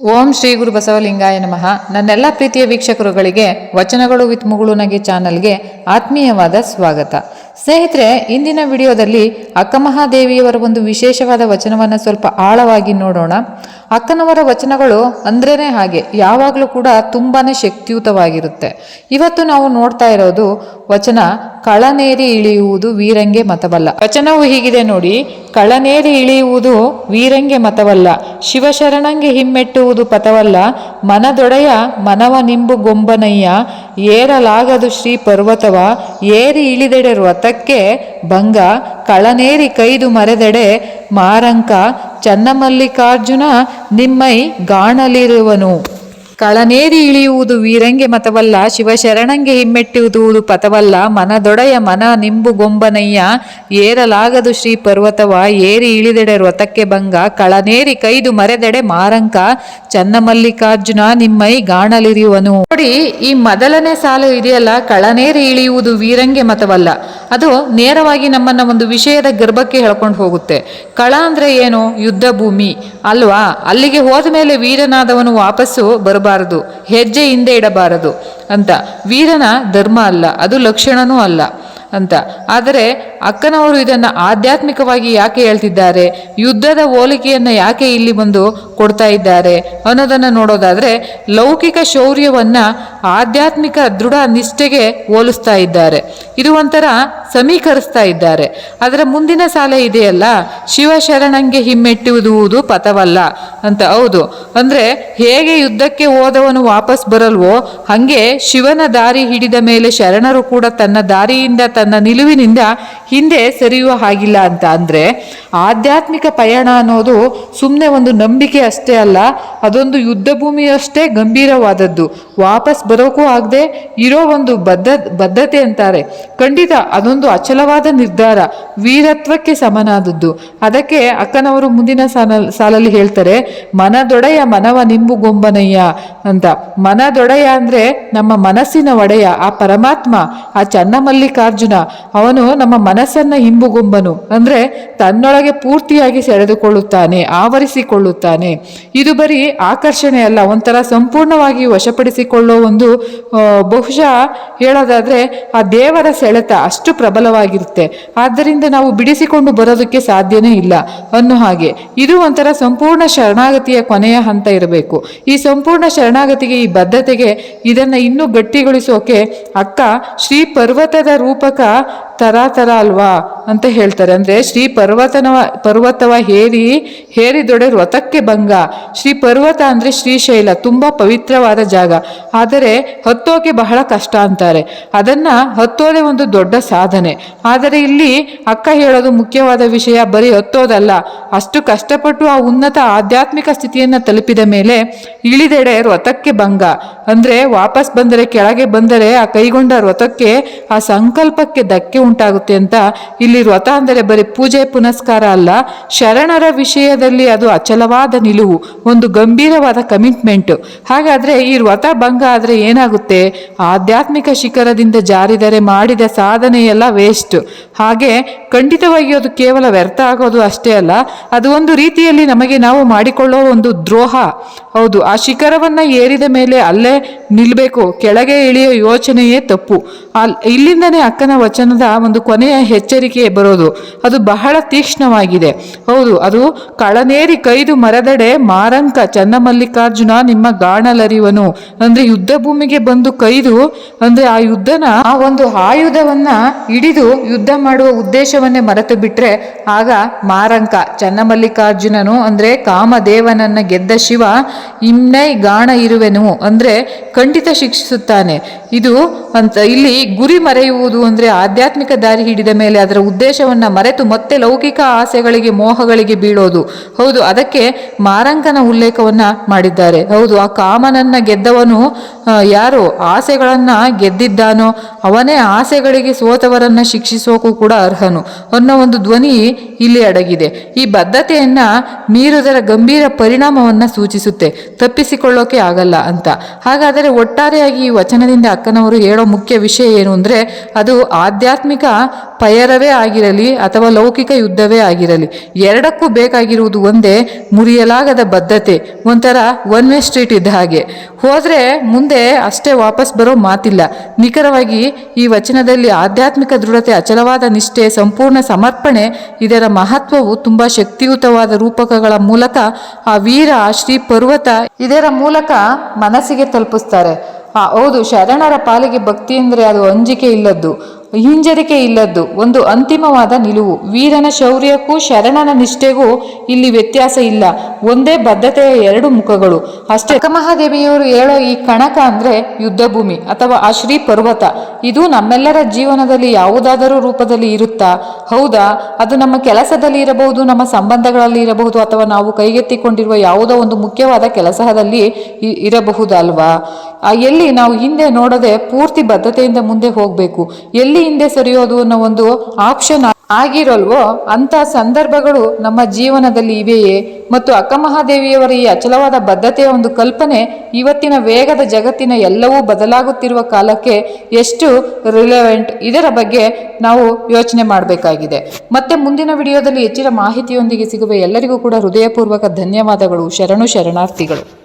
ಓಂ ಶ್ರೀ ಗುರು ಬಸವಲಿಂಗಾಯ ನಮಃ. ನನ್ನೆಲ್ಲ ಪ್ರೀತಿಯ ವೀಕ್ಷಕರುಗಳಿಗೆ, ವಚನಗಳು ವಿತ್ ಮುಗುಳುನಗೆ ಚಾನಲ್ಗೆ ಆತ್ಮೀಯವಾದ ಸ್ವಾಗತ. ಸ್ನೇಹಿತರೆ, ಇಂದಿನ ವಿಡಿಯೋದಲ್ಲಿ ಅಕ್ಕಮಹಾದೇವಿಯವರ ಒಂದು ವಿಶೇಷವಾದ ವಚನವನ್ನು ಸ್ವಲ್ಪ ಆಳವಾಗಿ ನೋಡೋಣ. ಅಕ್ಕನವರ ವಚನಗಳು ಅಂದ್ರೇ ಹಾಗೆ. ಯಾವಾಗಲೂ ಕೂಡ ತುಂಬಾ ಶಕ್ತಿಯುತವಾಗಿರುತ್ತೆ. ಇವತ್ತು ನಾವು ನೋಡ್ತಾ ಇರೋದು ವಚನ, ಕಳನೇರಿ ಇಳಿಯುವುದು ವೀರಂಗೆ ಮತವಲ್ಲ. ವಚನವು ಹೀಗಿದೆ ನೋಡಿ, ಕಳನೇರಿ ಇಳಿಯುವುದು ವೀರಂಗೆ ಮತವಲ್ಲ. ಶಿವಶರಣಂಗೆ ಹಿಮ್ಮೆಟ್ಟುವುದು ಪಥವಲ್ಲ. ಮನದೊಡೆಯ ಮನವ ನಿಂಬು ಗೊಂಬನಯ್ಯ, ಏರಲಾಗದು ಶ್ರೀ ಪರ್ವತವ, ಏರಿ ಇಳಿದೆಡೆ ರಥಕ್ಕೆ ಭಂಗ, ಕಳನೇರಿ ಕೈದು ಮರೆದೆಡೆ ಮಾರಂಕ ಚನ್ನಮಲ್ಲಿಕಾರ್ಜುನ ನಿಮ್ಮೈ ಗಾಣಲಿರುವನು. ಕಳನೇರಿ ಇಳಿಯುವುದು ವೀರಂಗೆ ಮತವಲ್ಲ, ಶಿವಶರಣಂಗೆ ಹಿಮ್ಮೆಟ್ಟುವುದು ಪಥವಲ್ಲ. ಮನದೊಡೆಯ ಮನ ನಿಂಬು ಗೊಂಬನಯ್ಯ, ಏರಲಾಗದು ಶ್ರೀ ಪರ್ವತವ, ಏರಿ ಇಳಿದೆಡೆ ರಥಕ್ಕೆ ಭಂಗ. ಕಳನೇರಿ ಕೈದು ಮರೆದೆಡೆ ಮಾರಂಕ, ಚನ್ನಮಲ್ಲಿಕಾರ್ಜುನ ನಿಮ್ಮೈ ಗಾಣಲಿರಿಯುವನು. ನೋಡಿ, ಈ ಮೊದಲನೇ ಸಾಲು ಇದೆಯಲ್ಲ, ಕಳನೇರಿ ಇಳಿಯುವುದು ವೀರಂಗೆ ಮತವಲ್ಲ. ಅದು ನೇರವಾಗಿ ನಮ್ಮನ್ನ ಒಂದು ವಿಷಯದ ಗರ್ಭಕ್ಕೆ ಹೇಳ್ಕೊಂಡು ಹೋಗುತ್ತೆ. ಕಳ ಅಂದ್ರೆ ಏನು? ಯುದ್ಧ ಭೂಮಿ ಅಲ್ವಾ? ಅಲ್ಲಿಗೆ ಹೋದ ಮೇಲೆ ವೀರನಾದವನು ವಾಪಸ್ಸು ಬರಬಾರದು ಹೆಜ್ಜೆ ಹಿಂದೆ ಇಡಬಾರದು ಅಂತ. ವೀರನ ಧರ್ಮ ಅಲ್ಲ ಅದು ಲಕ್ಷಣನೂ ಅಲ್ಲ ಅಂತ. ಆದರೆ ಅಕ್ಕನವರು ಇದನ್ನು ಆಧ್ಯಾತ್ಮಿಕವಾಗಿ ಯಾಕೆ ಹೇಳ್ತಿದ್ದಾರೆ? ಯುದ್ಧದ ಹೋಲಿಕೆಯನ್ನು ಯಾಕೆ ಇಲ್ಲಿ ಬಂದು ಕೊಡ್ತಾ ಇದ್ದಾರೆ? ಅನ್ನೋದನ್ನು ನೋಡೋದಾದರೆ, ಲೌಕಿಕ ಶೌರ್ಯವನ್ನು ಆಧ್ಯಾತ್ಮಿಕ ದೃಢ ನಿಷ್ಠೆಗೆ ಹೋಲಿಸ್ತಾ ಇದ್ದಾರೆ. ಇದು ಒಂಥರ ಸಮೀಕರಿಸ್ತಾ ಇದ್ದಾರೆ. ಅದರ ಮುಂದಿನ ಸಾಲ ಇದೆಯಲ್ಲ, ಶಿವಶರಣಂಗೆ ಹಿಮ್ಮೆಟ್ಟುವುದುವುದು ಪಥವಲ್ಲ ಅಂತ. ಹೌದು. ಅಂದರೆ ಹೇಗೆ ಯುದ್ಧಕ್ಕೆ ಹೋದವನು ವಾಪಸ್ ಬರಲ್ವೋ, ಹಾಗೆ ಶಿವನ ದಾರಿ ಹಿಡಿದ ಮೇಲೆ ಶರಣರು ಕೂಡ ತನ್ನ ದಾರಿಯಿಂದ, ತನ್ನ ನಿಲುವಿನಿಂದ ಹಿಂದೆ ಸರಿಯುವ ಹಾಗಿಲ್ಲ ಅಂತ ಅಂದರೆ ಆಧ್ಯಾತ್ಮಿಕ ಪಯಣ ಅನ್ನೋದು ಸುಮ್ಮನೆ ಒಂದು ನಂಬಿಕೆ ಅಷ್ಟೇ ಅಲ್ಲ, ಅದೊಂದು ಯುದ್ಧ ಭೂಮಿಯಷ್ಟೇ ಗಂಭೀರವಾದದ್ದು. ವಾಪಸ್ ಬರೋಕ್ಕೂ ಆಗದೆ ಇರೋ ಒಂದು ಬದ್ಧ, ಬದ್ಧತೆ ಅಂತಾರೆ. ಖಂಡಿತ ಅದೊಂದು ಅಚಲವಾದ ನಿರ್ಧಾರ, ವೀರತ್ವಕ್ಕೆ ಸಮನಾದದ್ದು. ಅದಕ್ಕೆ ಅಕ್ಕನವರು ಮುಂದಿನ ಸಾಲ, ಸಾಲಲ್ಲಿ ಹೇಳ್ತಾರೆ, ಮನದೊಡೆಯ ಮನವ ನಿಂಬು ಗೊಂಬನಯ್ಯ ಅಂತ. ಮನದೊಡೆಯ ಅಂದ್ರೆ ನಮ್ಮ ಮನಸ್ಸಿನ ಒಡೆಯ, ಆ ಪರಮಾತ್ಮ, ಆ ಚನ್ನಮಲ್ಲಿಕಾರ್ಜುನ. ಅವನು ನಮ್ಮ ಮನಸ್ಸನ್ನ ಹಿಂಬುಗುಂಬನು. ಅಂದ್ರೆ ತನ್ನೊಳಗೆ ಪೂರ್ತಿಯಾಗಿ ಸೆಳೆದುಕೊಳ್ಳುತ್ತಾನೆ, ಆವರಿಸಿಕೊಳ್ಳುತ್ತಾನೆ. ಇದು ಬರೀ ಆಕರ್ಷಣೆ ಅಲ್ಲ, ಒಂಥರ ಸಂಪೂರ್ಣವಾಗಿ ವಶಪಡಿಸಿಕೊಳ್ಳೋ ಒಂದು ಬಹುಶಃ ಹೇಳೋದಾದ್ರೆ ಆ ದೇವರ ಸೆಳೆತ ಅಷ್ಟು ಪ್ರಬಲವಾಗಿರುತ್ತೆ. ಆದ್ದರಿಂದ ನಾವು ಬಿಡಿಸಿಕೊಂಡು ಬರೋದಕ್ಕೆ ಸಾಧ್ಯನೇ ಇಲ್ಲ ಅನ್ನೋ ಹಾಗೆ. ಇದು ಒಂಥರ ಸಂಪೂರ್ಣ ಶರಣಾಗತಿಯ ಕೊನೆಯ ಹಂತ ಇರಬೇಕು. ಈ ಸಂಪೂರ್ಣ ಶರಣಾಗತಿಗೆ, ಈ ಬದ್ಧತೆಗೆ ಇದನ್ನ ಇನ್ನೂ ಗಟ್ಟಿಗೊಳಿಸೋಕೆ ಅಕ್ಕ ಶ್ರೀ ಪರ್ವತದ ರೂಪಕ ತರ ಥರ ಅಲ್ವಾ ಅಂತ ಹೇಳ್ತಾರೆ. ಅಂದ್ರೆ ಶ್ರೀ ಪರ್ವತನವ, ಪರ್ವತವ ಹೇರಿ, ಹೇರಿದೊಡೆ ವ್ರತಕ್ಕೆ ಭಂಗ. ಶ್ರೀ ಪರ್ವತ ಅಂದ್ರೆ ಶ್ರೀಶೈಲ ತುಂಬಾ ಪವಿತ್ರವಾದ ಜಾಗ. ಆದರೆ ಹತ್ತೋಕೆ ಬಹಳ ಕಷ್ಟ ಅಂತಾರೆ. ಅದನ್ನ ಹತ್ತೋದೇ ಒಂದು ದೊಡ್ಡ ಸಾಧನೆ. ಆದರೆ ಇಲ್ಲಿ ಅಕ್ಕ ಹೇಳೋದು ಮುಖ್ಯವಾದ ವಿಷಯ, ಬರೀ ಹತ್ತೋದಲ್ಲ. ಅಷ್ಟು ಕಷ್ಟಪಟ್ಟು ಆ ಉನ್ನತ ಆಧ್ಯಾತ್ಮಿಕ ಸ್ಥಿತಿಯನ್ನು ತಲುಪಿದ ಮೇಲೆ ಇಳಿದೆಡೆ ವ್ರತಕ್ಕೆ ಭಂಗ. ಅಂದ್ರೆ ವಾಪಸ್ ಬಂದರೆ, ಕೆಳಗೆ ಬಂದರೆ ಆ ಕೈಗೊಂಡ ವ್ರತಕ್ಕೆ ಆ ಸಂಕಲ್ಪಕ್ಕೆ ಧಕ್ಕೆ ಉಂಟಾಗುತ್ತೆ ಅಂತ ಇಲ್ಲಿ ವ್ರತ ಅಂದರೆ ಬರೀ ಪೂಜೆ ಪುನಸ್ಕಾರ ಅಲ್ಲ, ಶರಣರ ವಿಷಯದಲ್ಲಿ ಅದು ಅಚಲವಾದ ನಿಲುವು, ಒಂದು ಗಂಭೀರವಾದ ಕಮಿಟ್ಮೆಂಟ್ ಹಾಗಾದ್ರೆ ಈ ವ್ರತ ಭಂಗ ಆದ್ರೆ ಏನಾಗುತ್ತೆ? ಆಧ್ಯಾತ್ಮಿಕ ಶಿಖರದಿಂದ ಜಾರಿದರೆ ಮಾಡಿದ ಸಾಧನೆ ಎಲ್ಲ ವೇಸ್ಟ್ ಹಾಗೆ ಖಂಡಿತವಾಗಿ ಅದು ಕೇವಲ ವ್ಯರ್ಥ ಆಗೋದು ಅಷ್ಟೇ ಅಲ್ಲ, ಅದು ಒಂದು ರೀತಿಯಲ್ಲಿ ನಮಗೆ ನಾವು ಮಾಡಿಕೊಳ್ಳೋ ಒಂದು ದ್ರೋಹ. ಹೌದು, ಆ ಶಿಖರವನ್ನ ಏರಿದ ಮೇಲೆ ಅಲ್ಲೇ ನಿಲ್ಬೇಕು, ಕೆಳಗೆ ಇಳಿಯೋ ಯೋಚನೆಯೇ ತಪ್ಪು. ಅಲ್, ಇಲ್ಲಿಂದನೇ ಅಕ್ಕನ ವಚನದ ಒಂದು ಕೊನೆಯ ಎಚ್ಚರಿಕೆ ಬರೋದು. ಅದು ಬಹಳ ತೀಕ್ಷ್ಣವಾಗಿದೆ. ಹೌದು, ಅದು ಕಳನೇರಿ ಕೈದು ಮರದಡೆ ಮಾರಂಕ ಚನ್ನಮಲ್ಲಿಕಾರ್ಜುನ ನಿಮ್ಮ ಗಾಣಲರಿವನು. ಅಂದ್ರೆ ಯುದ್ಧ ಭೂಮಿಗೆ ಬಂದು ಕೈದು, ಅಂದ್ರೆ ಆ ಯುದ್ಧನ, ಆ ಒಂದು ಆಯುಧವನ್ನ ಹಿಡಿದು ಯುದ್ಧ ಮಾಡುವ ಉದ್ದೇಶವನ್ನೇ ಮರೆತು ಬಿಟ್ರೆ ಆಗ ಮಾರಂಕ ಚನ್ನಮಲ್ಲಿಕಾರ್ಜುನನು, ಅಂದ್ರೆ ಕಾಮದೇವನನ್ನ ಗೆದ್ದ ಶಿವ ಇಮ್ನೈ ಗಾಣ ಇರುವೆನು ಅಂದ್ರೆ ಖಂಡಿತ ಶಿಕ್ಷಿಸುತ್ತಾನೆ. ಇದು ಅಂತ ಇಲ್ಲಿ ಗುರಿ ಮರೆಯುವುದು ಅಂದ್ರೆ ಆಧ್ಯಾತ್ಮಿಕ ದಾರಿ ಹಿಡಿದ ಮೇಲೆ ಅದರ ಉದ್ದೇಶವನ್ನ ಮರೆತು ಮತ್ತೆ ಲೌಕಿಕ ಆಸೆಗಳಿಗೆ, ಮೋಹಗಳಿಗೆ ಬೀಳೋದು. ಹೌದು, ಅದಕ್ಕೆ ಮಾರಂಕನ ಉಲ್ಲೇಖವನ್ನ ಮಾಡಿದ್ದಾರೆ. ಹೌದು, ಆ ಕಾಮನನ್ನ ಗೆದ್ದವನು ಯಾರು ಆಸೆಗಳನ್ನ ಗೆದ್ದಿದ್ದಾನೋ ಅವನೇ ಆಸೆಗಳಿಗೆ ಸೋತವರನ್ನ ಶಿಕ್ಷಿಸೋಕು ಕೂಡ ಅರ್ಹನು. ಅನ್ನೋ ಒಂದು ಧ್ವನಿ ಇಲ್ಲಿ ಅಡಗಿದೆ. ಈ ಬದ್ಧತೆಯನ್ನ ಮೀರುವುದರ ಗಂಭೀರ ಪರಿಣಾಮವನ್ನ ಸೂಚಿಸುತ್ತೆ. ತಪ್ಪಿಸಿಕೊಳ್ಳೋಕೆ ಆಗಲ್ಲ ಅಂತ. ಹಾಗಾದರೆ ಒಟ್ಟಾರೆಯಾಗಿ ಈ ವಚನದಿಂದ ಅಕ್ಕನವರು ಹೇಳೋ ಮುಖ್ಯ ವಿಷಯ ಏನು ಅಂದ್ರೆ, ಅದು ಆಧ್ಯಾತ್ಮಿಕ ಪಯರವೇ ಆಗಿರಲಿ ಅಥವಾ ಲೌಕಿಕ ಯುದ್ಧವೇ ಆಗಿರಲಿ, ಎರಡಕ್ಕೂ ಬೇಕಾಗಿರುವುದು ಒಂದೇ ಮುರಿಯಲಾಗದ ಬದ್ಧತೆ, ಒಂಥರ ಒನ್ ವೇ ಸ್ಟ್ರೀಟ್ ಇದ್ದ ಹಾಗೆ. ಹೋದರೆ ಮುಂದೆ ಅಷ್ಟೇ ವಾಪಸ್ ಬರೋ ಮಾತಿಲ್ಲ. ನಿಖರವಾಗಿ ಈ ವಚನದಲ್ಲಿ ಆಧ್ಯಾತ್ಮಿಕ ದೃಢತೆ, ಅಚಲವಾದ ನಿಷ್ಠೆ, ಸಂಪೂರ್ಣ ಸಮರ್ಪಣೆ, ಇದರ ಮಹತ್ವವು ತುಂಬಾ ಶಕ್ತಿಯುತವಾದ ರೂಪಕಗಳ ಮೂಲಕ ಆ ವೀರ ಶ್ರೀ ಪರ್ವತ ಇದರ ಮೂಲಕ ಮನಸ್ಸಿಗೆ ತಲುಪಿಸ್ತಾರೆ. ಹೌದು, ಶರಣರ ಪಾಲಿಗೆ ಭಕ್ತಿ ಅಂದರೆ ಅದು ಅಂಜಿಕೆ ಇಲ್ಲದ್ದು. ಹಿಂಜರಿಕೆ ಇಲ್ಲದ್ದು. ಒಂದು ಅಂತಿಮವಾದ ನಿಲುವು. ವೀರನ ಶೌರ್ಯಕ್ಕೂ ಶರಣನ ನಿಷ್ಠೆಗೂ ಇಲ್ಲಿ ವ್ಯತ್ಯಾಸ ಇಲ್ಲ. ಒಂದೇ ಬದ್ಧತೆಯ ಎರಡು ಮುಖಗಳು. ಅಷ್ಟೇ ಮಹಾದೇವಿಯವರು ಹೇಳೋ ಈ ಕಣಕ ಅಂದ್ರೆ ಯುದ್ಧ ಭೂಮಿ ಅಥವಾ ಆ ಶ್ರೀ ಪರ್ವತ. ಇದು ನಮ್ಮೆಲ್ಲರ ಜೀವನದಲ್ಲಿ ಯಾವುದಾದರೂ ರೂಪದಲ್ಲಿ ಇರುತ್ತಾ? ಹೌದಾ? ಅದು ನಮ್ಮ ಕೆಲಸದಲ್ಲಿ ಇರಬಹುದು, ನಮ್ಮ ಸಂಬಂಧಗಳಲ್ಲಿ ಇರಬಹುದು ಅಥವಾ ನಾವು ಕೈಗೆತ್ತಿಕೊಂಡಿರುವ ಯಾವುದೋ ಒಂದು ಮುಖ್ಯವಾದ ಕೆಲಸದಲ್ಲಿ ಇರಬಹುದಲ್ವಾ? ಎಲ್ಲಿ ನಾವು ಹಿಂದೆ ನೋಡದೆ ಪೂರ್ತಿ ಬದ್ಧತೆಯಿಂದ ಮುಂದೆ ಹೋಗಬೇಕು. ಎಲ್ಲಿ ಹಿಂದೆ ಸರಿಯೋದು ಅನ್ನೋ ಒಂದು ಆಪ್ಷನ್ ಆಗಿರಲ್ವೋ ಅಂತ ಸಂದರ್ಭಗಳು ನಮ್ಮ ಜೀವನದಲ್ಲಿ ಇವೆಯೇ? ಮತ್ತು ಅಕ್ಕಮಹಾದೇವಿಯವರ ಈ ಅಚಲವಾದ ಬದ್ಧತೆಯ ಒಂದು ಕಲ್ಪನೆ ಇವತ್ತಿನ ವೇಗದ ಜಗತ್ತಿನ ಎಲ್ಲವೂ ಬದಲಾಗುತ್ತಿರುವ ಕಾಲಕ್ಕೆ ಎಷ್ಟು ರಿಲೆವೆಂಟ್ ಇದರ ಬಗ್ಗೆ ನಾವು ಯೋಚನೆ ಮಾಡಬೇಕಾಗಿದೆ. ಮತ್ತೆ ಮುಂದಿನ ವಿಡಿಯೋದಲ್ಲಿ ಹೆಚ್ಚಿನ ಮಾಹಿತಿಯೊಂದಿಗೆ ಸಿಗುವ ಎಲ್ಲರಿಗೂ ಕೂಡ ಹೃದಯಪೂರ್ವಕ ಧನ್ಯವಾದಗಳು. ಶರಣು ಶರಣಾರ್ಥಿಗಳು.